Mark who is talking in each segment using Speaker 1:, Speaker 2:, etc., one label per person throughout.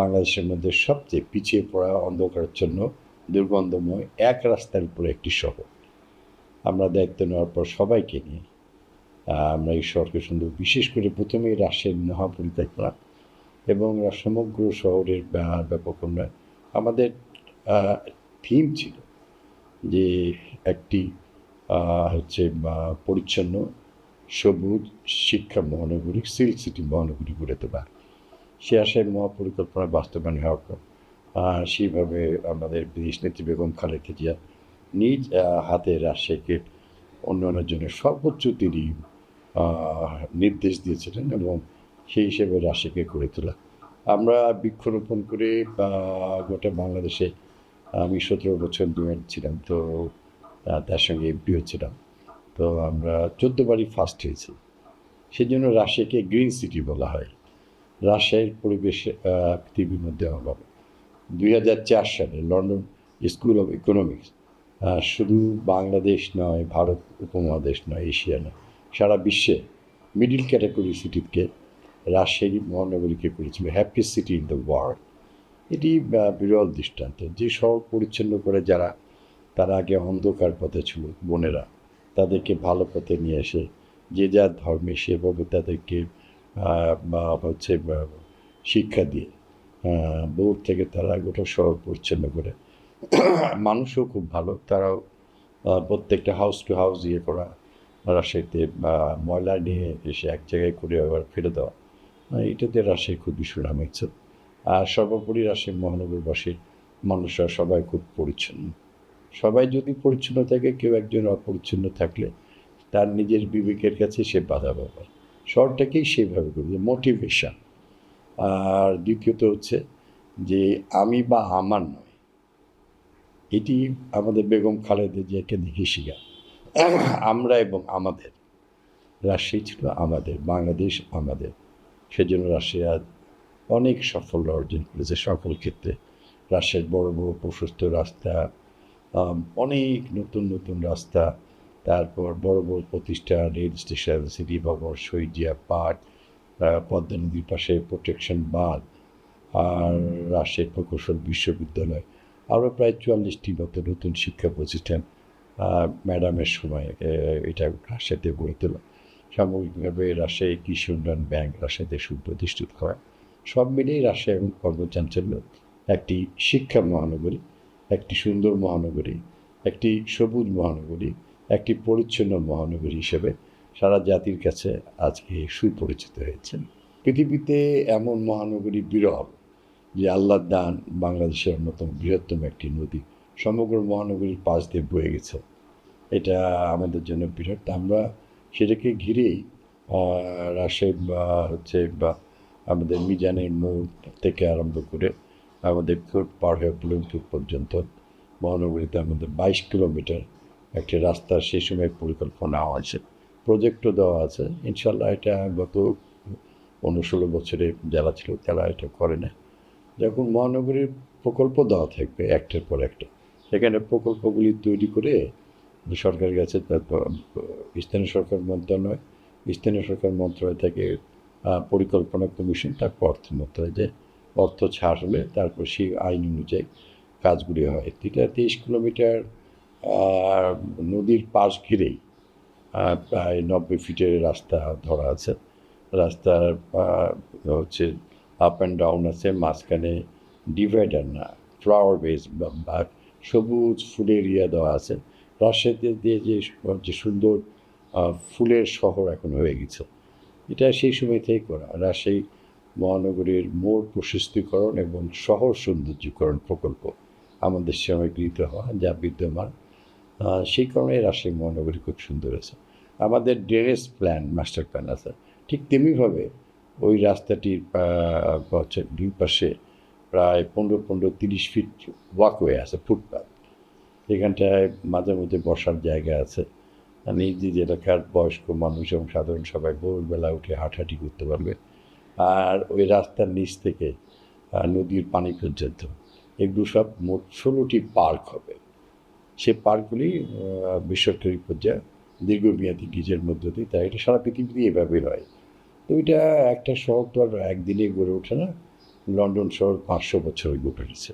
Speaker 1: বাংলাদেশের মধ্যে সবচেয়ে পিছিয়ে পড়া অন্ধকারাচ্ছন্ন দুর্গন্ধময় এক রাস্তার উপরে একটি শহর। আমরা দায়িত্ব নেওয়ার পর সবাইকে নিয়ে আমরা এই শহরকে সুন্দর, বিশেষ করে প্রথমেই রাজশাহীর মহাপরিকল্পনা এবং সমগ্র শহরের ব্যাপক উন্নয়ন। আমাদের থিম ছিল যে একটি হচ্ছে পরিচ্ছন্ন, সবুজ, শিক্ষা মহানগরী, সিল্ক সিটি মহানগরী গড়ে তোলা। সে আশায় মহাপরিকল্পনা বাস্তবায়ন পর সেইভাবে আমাদের বিদেশ নেত্রী বেগম খালেদা জিয়া নিজ হাতে রাজশাহীকে উন্নয়নের জন্য সর্বোচ্চ তিনি নির্দেশ দিয়েছিলেন এবং সেই হিসেবে রাজশাহীকে গড়ে তোলা। আমরা বৃক্ষরোপণ করে গোটা বাংলাদেশে আমি সতেরো বছর দুয়েন্ট ছিলাম, তো তার সঙ্গে এমপিও ছিলাম তো আমরা চোদ্দ বারই ফার্স্ট হয়েছি। সেই জন্য রাজশাহীকে গ্রিন সিটি বলা হয়। রাজশাহীর পরিবেশ পৃথিবীর মধ্যে অভাব দুই হাজার চার সালে লন্ডন স্কুল অফ ইকোনমিক্স শুধু বাংলাদেশ নয়, ভারত উপমহাদেশ নয়, এশিয়া নয়, সারা বিশ্বে মিডিল ক্যাটাগরি সিটিকে রাজশাহী মহানগরীকে করেছিল। Happy city in the world এটি বিরল দৃষ্টান্ত। যে শহর পরিচ্ছন্ন করে যারা, তারা আগে অন্ধকার পথে ছিল, বোনেরা। তাদেরকে ভালো পথে নিয়ে এসে, যে যার ধর্মে সেভাবে তাদেরকে হচ্ছে শিক্ষা দিয়ে। দূর থেকে তারা গোটা শহর পরিচ্ছন্ন করে। মানুষও খুব ভালো। তারাও প্রত্যেকটা হাউস টু হাউস ইয়ে করা, রাজশাহীতে ময়লা নিয়ে এসে এক জায়গায় করে আবার ফেলে দেওয়া। এটাতে রাজশাহী খুব সুনাম হয়েছে। আর সর্বোপরি রাজশাহী মহানগরবাসীর মানুষরা সবাই খুব পরিচ্ছন্ন। সবাই যদি পরিচ্ছন্ন থাকে, কেউ একজন অপরিচ্ছন্ন থাকলে তার নিজের বিবেকের কাছে সে বাধা পাবে। শহরটাকেই সেভাবে করবে মোটিভেশন আর দ্বিতীয়ত হচ্ছে যে আমি বা আমার নয়, এটি আমাদের বেগম খালেদা জিয়াকে দেখে শিখা। আমরা এবং আমাদের, রাজশাহী ছিল আমাদের, বাংলাদেশ আমাদের, সেজন্য আজ অনেক সাফল্য অর্জন করেছে সকল ক্ষেত্রে। রাশিয়ার বড় বড় প্রশস্ত রাস্তা অনেক নতুন নতুন রাস্তা তারপর বড় বড় প্রতিষ্ঠান, রেল স্টেশন, সিটি ভবন, শহীদিয়া পার্ক পদ্মা নদীর পাশে প্রোটেকশন বাঁধ আর রাজশাহী প্রকৌশল বিশ্ববিদ্যালয়। আরও প্রায় চুয়াল্লিশটি নতুন নতুন শিক্ষা প্রতিষ্ঠান ম্যাডামের সময় এটা রাজশাহীতে গড়ে তোলা। সামগ্রিকভাবে রাজশাহী কৃষি উন্নয়ন ব্যাংক রাজশাহীতে সুপ্রতিষ্ঠিত করা সব মিলিয়ে রাজশাহী এবং কর্মচাঞ্চল্য। একটি শিক্ষা মহানগরী, একটি সুন্দর মহানগরী, একটি সবুজ মহানগরী একটি পরিচ্ছন্ন মহানগরী হিসেবে সারা জাতির কাছে আজকে সুপরিচিত হয়েছেন। পৃথিবীতে এমন মহানগরী বিরল যে আল্লাহ দান বাংলাদেশের অন্যতম বৃহত্তম একটি নদী সমগ্র মহানগরীর পাশ দিয়ে বয়ে গেছে। এটা আমাদের জন্য বিরাট। আমরা সেটাকে ঘিরেই রাজশাহী বা হচ্ছে বা আমাদের মিজানের মোড় থেকে আরম্ভ করে আমাদের পার হয়ে পর্যন্ত মহানগরীতে আমাদের বাইশ কিলোমিটার একটি রাস্তা সেই সময় পরিকল্পনা আছে প্রজেক্টও দেওয়া আছে। ইনশাল্লাহ এটা গত পনেরো ষোলো বছরে যারা ছিল তারা এটা করে না যখন মহানগরীর প্রকল্প দেওয়া থাকবে একটার পর একটা, সেখানে প্রকল্পগুলি তৈরি করে সরকারের কাছে স্থানীয় সরকার মন্ত্রণালয়, স্থানীয় সরকার মন্ত্রণালয় থেকে পরিকল্পনা কমিশন তারপর অর্থ মন্ত্রণালয় অর্থ ছাড় হলে তারপর সেই আইন অনুযায়ী কাজগুলি হয়। এটা তেইশ কিলোমিটার নদীর পাশ ঘিরেই প্রায় নব্বই ফিটের রাস্তা ধরা আছে। রাস্তার হচ্ছে আপ অ্যান্ড ডাউন আছে, মাঝখানে ডিভাইডার না ফ্লাওয়ার বেস বা সবুজ ফুলের ইয়ে দেওয়া আছে। রাজশাহীতে দিয়ে যে যে সুন্দর ফুলের শহর এখন হয়ে গেছে। এটা সেই সময় থেকেই করা। রাজশাহী মহানগরীর মোড় প্রশস্তিকরণ এবং শহর সৌন্দর্যকরণ প্রকল্প আমাদের সময় গৃহীত হওয়া, যা বিদ্যমান। সেই কারণে রাজশাহী মহানগরী খুব সুন্দর আছে। আমাদের ড্রেনেজ প্ল্যান, মাস্টার প্ল্যান আছে। ঠিক তেমনিভাবে ওই রাস্তাটির হচ্ছে দুই পাশে প্রায় পনেরো পনেরো, তিরিশ ফিট ওয়াকওয়ে আছে ফুটপাথ এখানটায় মাঝে মধ্যে বসার জায়গা আছে। নিজ এলাকার বয়স্ক মানুষ এবং সাধারণ সবাই ভোরবেলা উঠে হাঁটাহাঁটি করতে পারবে। আর ওই রাস্তার নিচ থেকে নদীর পানি পর্যন্ত। এগুলো সব মোট ষোলোটি পার্ক হবে। সে পার্কগুলি বেসরকারি পর্যায়ে দীর্ঘমেয়াদী লিজের মধ্য দিয়ে তাই এটা সারা পৃথিবীতে এভাবে হয়। তো এটা একটা শহর তো আর একদিনে গড়ে ওঠে না। লন্ডন শহর পাঁচশো বছর ঘটেছে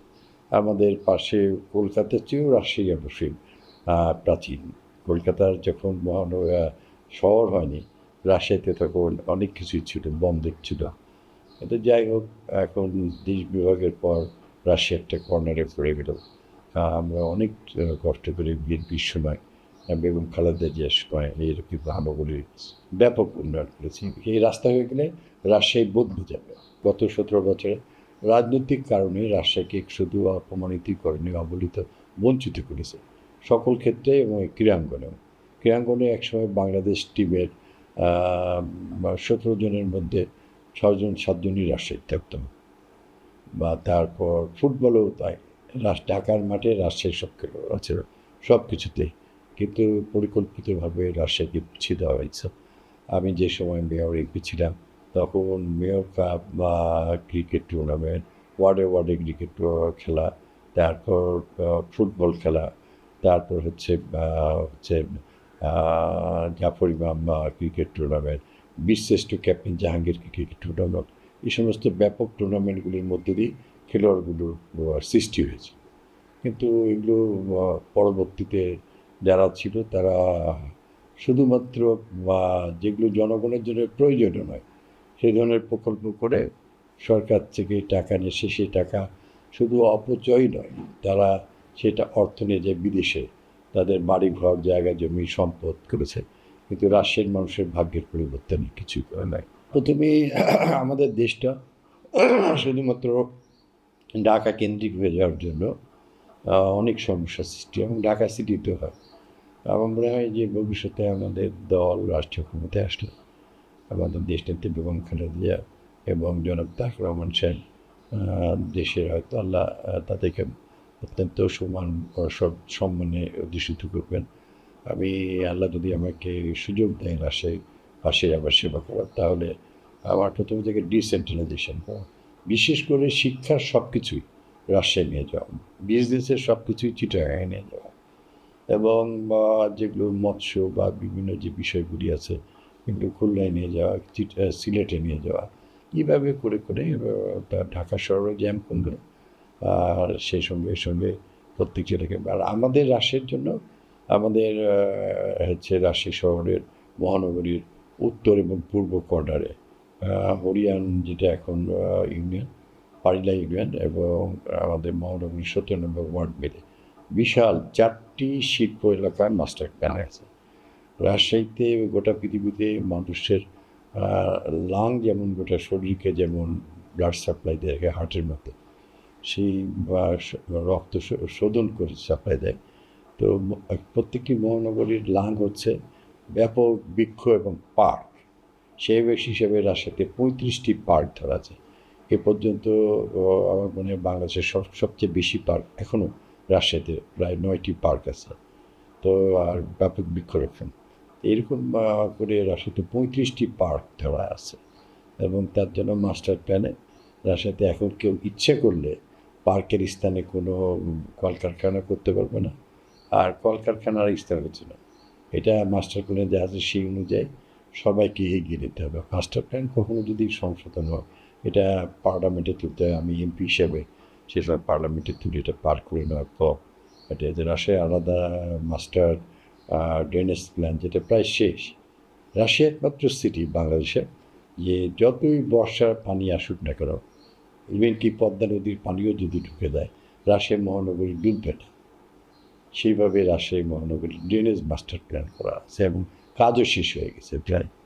Speaker 1: আমাদের পাশে কলকাতার চেয়েও রাজশাহী অবশ্যই প্রাচীন। কলকাতার যখন মহানগর শহর হয়নি, রাজশাহীতে তখন অনেক কিছুই ছিল, বন্দর ছিল। কিন্তু যাই হোক, এখন দেশ বিভাগের পর রাশিয়া একটা কর্নারে পড়ে গেল। আমরা অনেক কষ্ট করে বিএনপির সময় বেগম খালেদা জিয়ার সময় এরকম মহানগরীর ব্যাপক উন্নয়ন করেছি। এই রাস্তা হয়ে গেলে রাজশাহী বদলে যাবে। গত সতেরো বছরে রাজনৈতিক কারণে রাজশাহীকে শুধু অপমানিতই করেনি অবলিত বঞ্চিত করেছে সকল ক্ষেত্রে এবং ক্রীড়াঙ্গনেও। ক্রীড়াঙ্গনে একসময় বাংলাদেশ টিমের সতেরো জনের মধ্যে ছজন সাতজনই রাজশাহী থাকতাম বা তারপর ফুটবলেও তাই। ঢাকার মাঠে রাজশাহী সব খেলোয়াড় আছে সব কিছুতেই। কিন্তু পরিকল্পিতভাবে রাজশাহীকে পিছিয়ে দেওয়া হয়েছে। আমি যে সময় মেয়র এমপি ছিলাম, তখন মেয়র কাপ বা ক্রিকেট টুর্নামেন্ট ওয়ার্ডে ওয়ার্ডে ক্রিকেট খেলা, তারপর ফুটবল খেলা, তারপর হচ্ছে হচ্ছে জাফর ইমাম ক্রিকেট টুর্নামেন্ট বিশ্রেষ্ঠ ক্যাপ্টেন জাহাঙ্গীর ক্রিকেট টুর্নামেন্ট এই সমস্ত ব্যাপক টুর্নামেন্টগুলির মধ্যে দিয়ে খেলোয়াড়গুলোর আহ, সৃষ্টি হয়েছে। কিন্তু এগুলো পরবর্তীতে যারা ছিল তারা শুধুমাত্র যেগুলো জনগণের জন্য প্রয়োজনীয় নয় সেই ধরনের প্রকল্প করে সরকার থেকে টাকা নিয়ে সেই টাকা শুধু অপচয় নয় তারা সেটা অর্থ নিয়ে যায় বিদেশে তাদের বাড়ি ঘর জায়গা জমি সম্পদ করেছে। কিন্তু রাশিয়ার মানুষের ভাগ্যের পরিবর্তন কিছুই করে নাই। প্রথমে আমাদের দেশটা শুধুমাত্র ঢাকা কেন্দ্রিক হয়ে যাওয়ার জন্য অনেক সমস্যার সৃষ্টি এবং ঢাকা সিটিতে হয়। আমার মনে হয় যে ভবিষ্যতে আমাদের দল, রাষ্ট্রীয় ক্ষমতায় আসলে আমাদের দেশ নেত্রী বেগম খালেদা এবং জনাব তাক রহমান সেন দেশের হয়তো আল্লাহ তাদেরকে অত্যন্ত সমান সব সম্মানে অধিষ্ঠিত করবেন। আমি, আল্লাহ যদি আমাকে সুযোগ দেয় রাজশাহী পাশে আবার সেবা করার, তাহলে আমার প্রথম থেকে ডিসেন্ট্রালাইজেশন বিশেষ করে শিক্ষার সব কিছুই রাজশাহী নিয়ে যাওয়া বিজনেসের সব কিছুই চিটাগাঙে নিয়ে যাওয়া এবং, বা যেগুলো মৎস্য বা বিভিন্ন যে বিষয়গুলি আছে এগুলো খুলনায় নিয়ে যাওয়া সিলেটে নিয়ে যাওয়া, এইভাবে করে করে ঢাকা শহরে জ্যাম কমবে আর সেই সঙ্গে সঙ্গে প্রত্যেক জেলাকে, আর আমাদের রাশের জন্য, আমাদের হচ্ছে রাজশাহী শহরের মহানগরীর উত্তর এবং পূর্ব কর্নারে হরিয়ান যেটা এখন ইউনিয়ন পারিলা ইউনিয়ন এবং আমাদের মহানগরীর সত্তর নম্বর ওয়ার্ড মিলে। বিশাল চারটি শিল্প এলাকায় মাস্টার প্ল্যান আছে। রাজশাহীতে গোটা পৃথিবীতে মানুষের লাং যেমন গোটা শরীরকে যেমন ব্লাড সাপ্লাই দেয় হার্টের মতো, সেই রক্ত শোধন করে সাপ্লাই দেয়। তো প্রত্যেকটি মহানগরীর লাং হচ্ছে ব্যাপক বৃক্ষ এবং পার্ক সেই বেশ হিসেবে রাজশাহীতে পঁয়ত্রিশটি পার্ক ধরা আছে। এ পর্যন্ত আমার মনে হয় বাংলাদেশের সব, সবচেয়ে বেশি পার্ক এখনও রাজশাহীতে প্রায় নয়টি পার্ক আছে। তো, আর ব্যাপক বৃক্ষরোপণ। এরকম করে রাজশাহীতে পঁয়ত্রিশটি পার্ক ধরা আছে এবং তার জন্য মাস্টার প্ল্যানে রাজশাহীতে এখন কেউ ইচ্ছে করলে পার্কের স্থানে কোনো কলকারখানা করতে পারবে না। আর কলকারখানার স্থান হচ্ছে না। এটা মাস্টার প্ল্যানে যা আছে সেই অনুযায়ী সবাইকে এগিয়ে নিতে হবে। মাস্টার প্ল্যান কখনো যদি সংশোধন হয়, এটা পার্লামেন্টে তুলতে আমি এমপি হিসেবে সেসব পার্লামেন্টে তুলে এটা পার করে নেওয়ার পর এটা যে রাশিয়া আলাদা মাস্টার ড্রেনেজ প্ল্যান যেটা প্রায় শেষ। রাশিয়া একমাত্র সিটি বাংলাদেশে যে যতই বর্ষার পানি আসুক না কেন ইভেন কি পদ্মা নদীর পানিও যদি ঢুকে দেয় রাশিয়া মহানগরী ডুববে না। সেইভাবে রাজশাহী মহানগরী ড্রেনেজ মাস্টার প্ল্যান করা আছে এবং কাজও শেষ হয়ে গেছে। প্রায়